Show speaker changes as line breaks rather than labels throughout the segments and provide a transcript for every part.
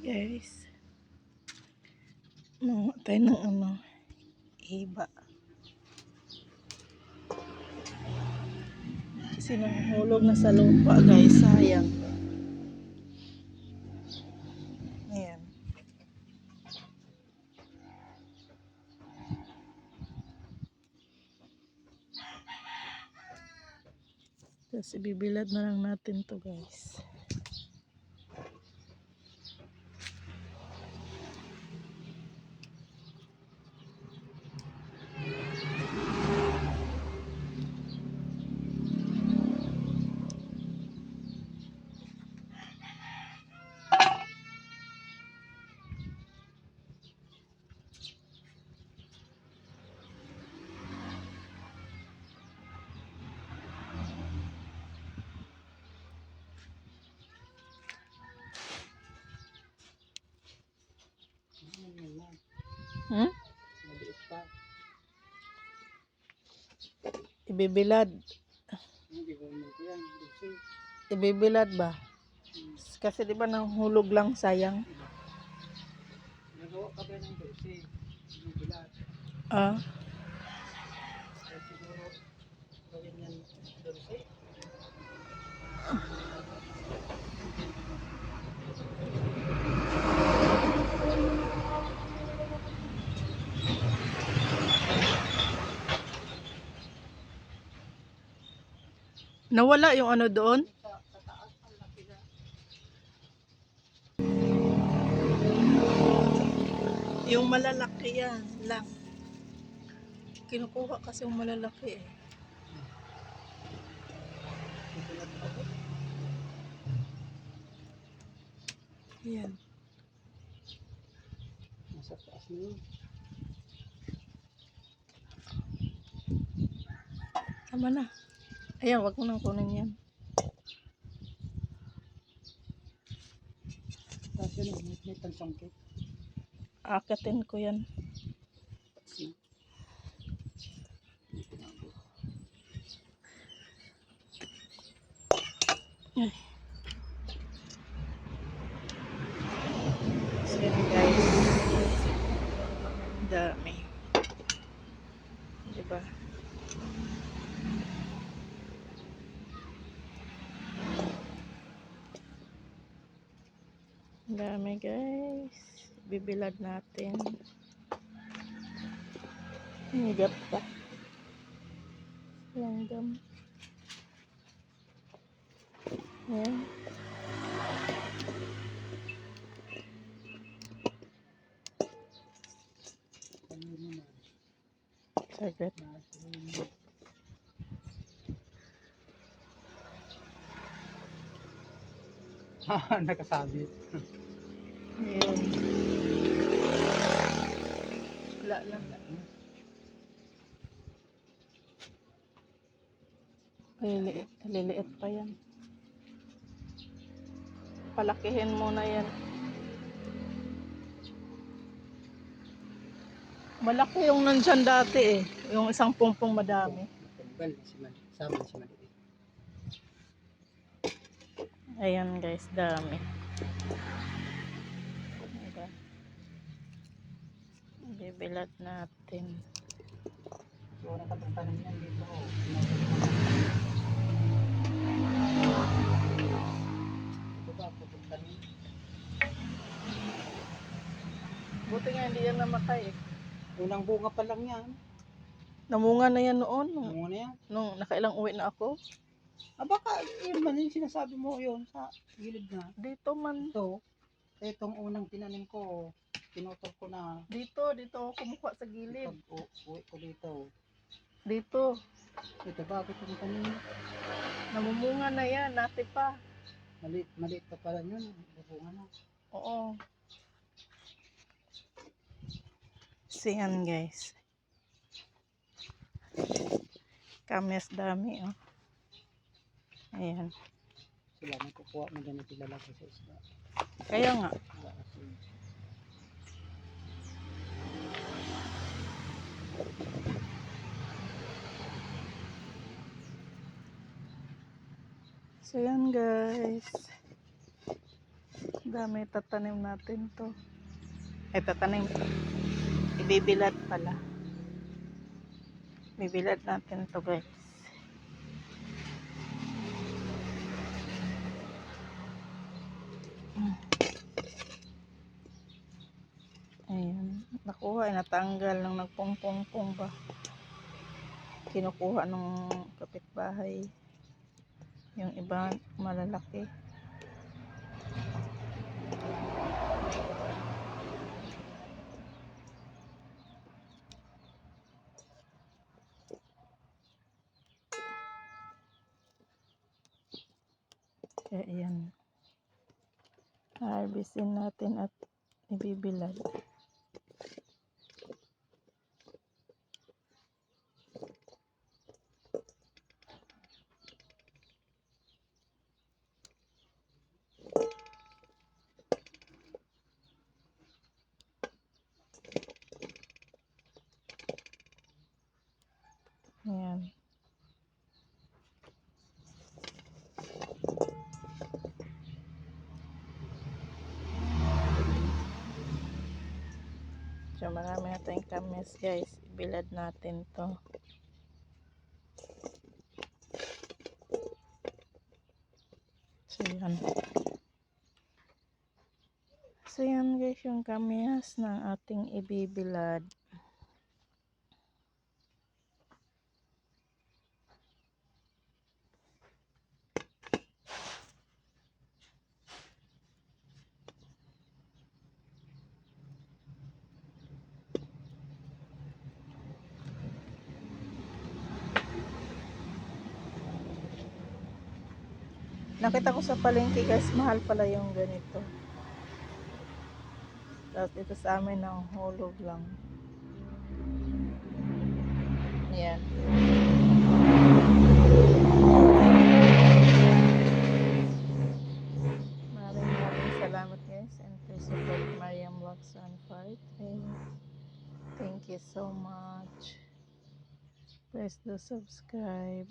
guys. Mga tayo ng ano, iba. Kasi nahulog na sa lupa guys, sayang. Ayan. Tapos ibibilad na lang natin to guys. Hmm?
Maliit pa.
Ibibilad.
Hindi ko yan.
Ibibilad ba? Kasi di ba nahulog lang sayang?
nagawa ka ba ng dosi? Hindi bilat.
Ah,
Kaya siguro, gawin yan dosi.
Nawala yung ano doon? Yung malalaki yan lang. Kinukuha kasi yung malalaki eh. Yan.
Nasa taas na yun.
Tama na. Ayan, wag mo nang kunin yan.
Yun, may, may pansangkit.
Akatin ko yan.
Kasi,
Ay. Guys. Dami. Diba? Dami guys. Bibilad natin. Hingap pa. Langgam. Saglit.
Ha, nakasabit.
Ayan. Wala lang. Liliit, liliit pa yan. Palakihin muna yan. Malaki yung nandyan dati eh. Yung isang pungpong madami. Ayan guys, dami. Diba? Bibilad natin.
So, nakapagtanong yan dito. Ito ba, pagtanong?
Buti nga hindi yan namatay eh.
Unang bunga pa lang yan.
Namunga na yan noon. Nung,
Bunga na yan.
nung nakailang uwi na ako.
Ah, baka yun man yung sinasabi mo yun sa gilid na.
Dito man.
Ito, itong unang tinanim ko, pinutol ko na.
Dito, dito ako kumuha sa gilid.
Pag u- uwi ko dito.
Dito.
Ito ba, itong tanim?
Namumunga na yan. Nati pa.
Maliit, maliit pa pala yun. Bunga na.
Oo. Siyan guys. Kames dami oh. Ayan.
Sila may kukuha mo din yung lalaki sa isda.
Kaya nga.
Wala kasi.
So yan guys. Dami tatanim natin to. Eh, tatanim. Ibibilad pala. Bibilad natin to guys. Ayan. Nakuha, eh, natanggal nung nagpong-pong-pong ba. Kinukuha nung kapitbahay. Yung iba malalaki. Kaya yan. Harvestin natin at ibibilad. Ayan. So, marami na tayong kamis, guys. Ibilad natin to. So, yan. So, yan guys, yung kamias ng ating ibibilad. Nakita ko sa palengke guys, mahal pala yung ganito. Tapos dito sa amin ang hulog lang. Yan. Maraming maraming salamat guys and please support Mariam Vlogs on. And thank you so much. Please do subscribe.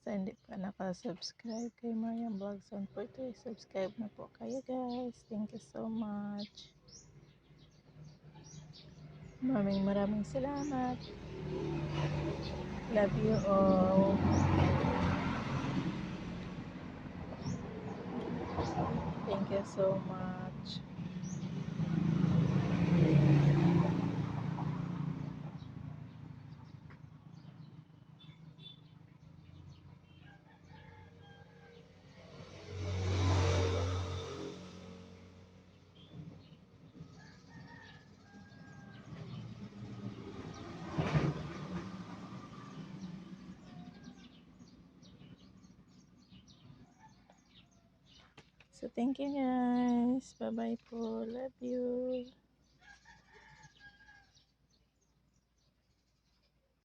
Sa hindi pa nakasubscribe kay Mariam Vlogs on Fight, eh, subscribe na po kayo guys. Thank you so much. Maraming maraming salamat. Love you all. Thank you so much. So, thank you guys. Bye-bye po. Love you.